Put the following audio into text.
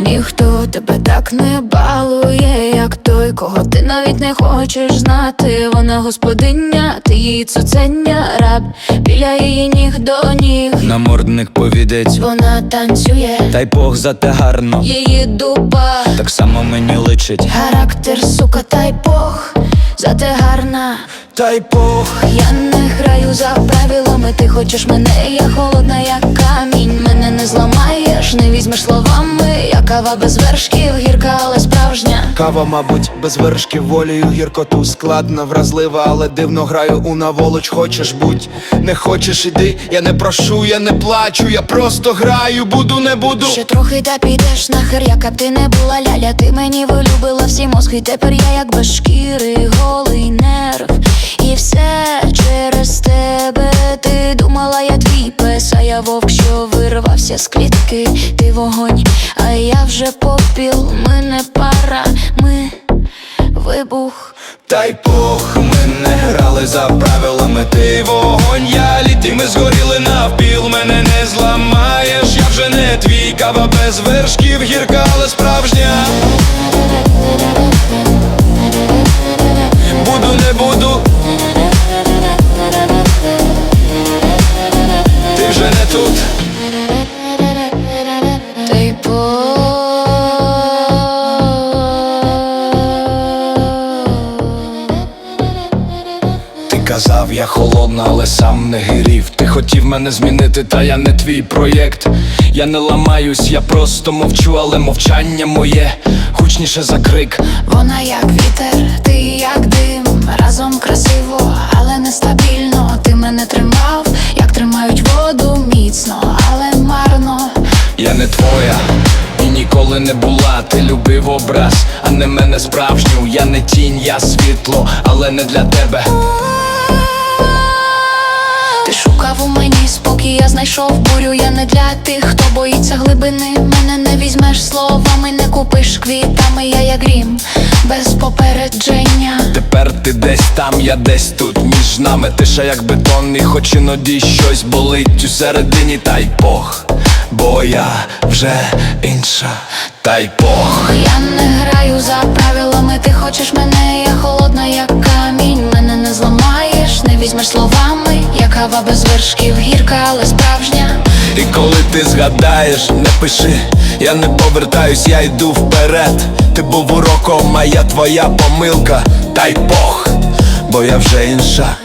Ніхто тебе так не балує, як той, кого ти навіть не хочеш знати. Вона господиня, ти її цуценя, раб біля її ніг до ніг. Намордник повідець, Вона танцює, та й Бог зате гарно, її дуба, так само мені личить. характер, сука, та й Бог, зате гарна. Та й Бог, Я не граю за правилами, ти хочеш мене, я холодна, як камінь. Мене не зламаєш, не візьмеш словами. Я кава без вершків, гірка, але справжня. Кава, мабуть, без вершки волею гіркоту складна, вразлива, але дивно граю у наволоч. Хочеш будь, не хочеш іди. Я не прошу, я не плачу, я просто граю, буду, не буду. Ще трохи та підеш нахер, яка б ти не була ляля. Ти мені вилюбила всі мозги. Тепер я як без шкіри, голий нерв. І все вирвався з клітки. Ти вогонь, а я вже попіл. Ми не пара, ми вибух. та й Бог, ми не грали за правилами. Ти вогонь, я лід, і ми згоріли навпіл. Мене не зламаєш, я вже не твій кава без вершків, гірка, але справжня. Буду, не буду. Казав, я холодна, але сам не гирів. Ти хотів мене змінити, та я не твій проєкт. Я не ламаюсь, я просто мовчу, але мовчання моє гучніше за крик. Вона як вітер, ти як дим, разом красиво, але нестабільно. Ти мене тримав, як тримають воду міцно, але марно. Я не твоя і ніколи не була. Ти любив образ, а не мене справжню. Я не тінь, я світло, але не для тебе. Спокій, я знайшов бурю. Я не для тих, хто боїться глибини. Мене не візьмеш словами, не купиш квітами. Я як грім, без попередження. Тепер ти десь там, я десь тут між нами Тиша як бетон, і хоч іноді щось болить у середині, та й Бог, бо я вже інша, та й Бог. Я не граю за правилами, ти хочеш мене, я холодна, як камінь кава без вершків, гірка, але справжня. І коли ти згадаєш, не пиши, я не повертаюсь, я йду вперед. Ти був уроком, а я твоя помилка, дай Бог, бо я вже інша.